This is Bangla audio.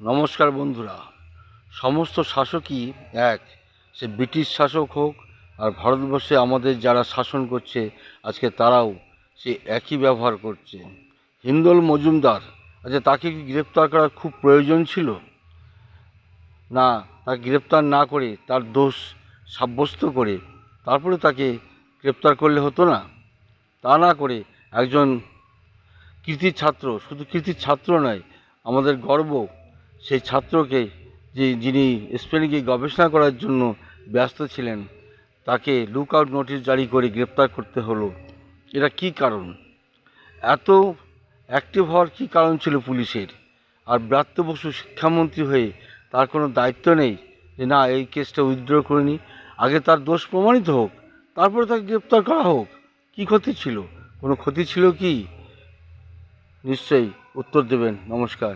নমস্কার বন্ধুরা। সমস্ত শাসকই এক। সে ব্রিটিশ শাসক হোক আর ভারতবর্ষে আমাদের যারা শাসন করছে, আজকে তারাও সে একই ব্যবহার করছে। হিন্দল মজুমদার আচ্ছা তাকে কি গ্রেপ্তার করার খুব প্রয়োজন ছিল? না, তাকে গ্রেপ্তার না করে তার দোষ সাব্যস্ত করে তারপরে তাকে গ্রেপ্তার করলে হতো না? তা না করে একজন কৃতি ছাত্র শুধু কৃতি ছাত্র নয়, আমাদের গর্ব সেই ছাত্রকে যে যিনি স্পেনে গিয়ে গবেষণা করার জন্য ব্যস্ত ছিলেন, তাকে লুক আউট নোটিশ জারি করে গ্রেপ্তার করতে হলো। এটা কী কারণ? এত অ্যাক্টিভ হওয়ার কী কারণ ছিল পুলিশের? আর ব্রাত্য বসু শিক্ষামন্ত্রী হয়ে তার কোনো দায়িত্ব নেই যে না, এই কেসটা উইথড্র করে নি। আগে তার দোষ প্রমাণিত হোক, তারপরে তাকে গ্রেপ্তার করা হোক। কী ক্ষতি ছিল? কোনো ক্ষতি ছিল কি? নিশ্চয়ই উত্তর দেবেন। নমস্কার।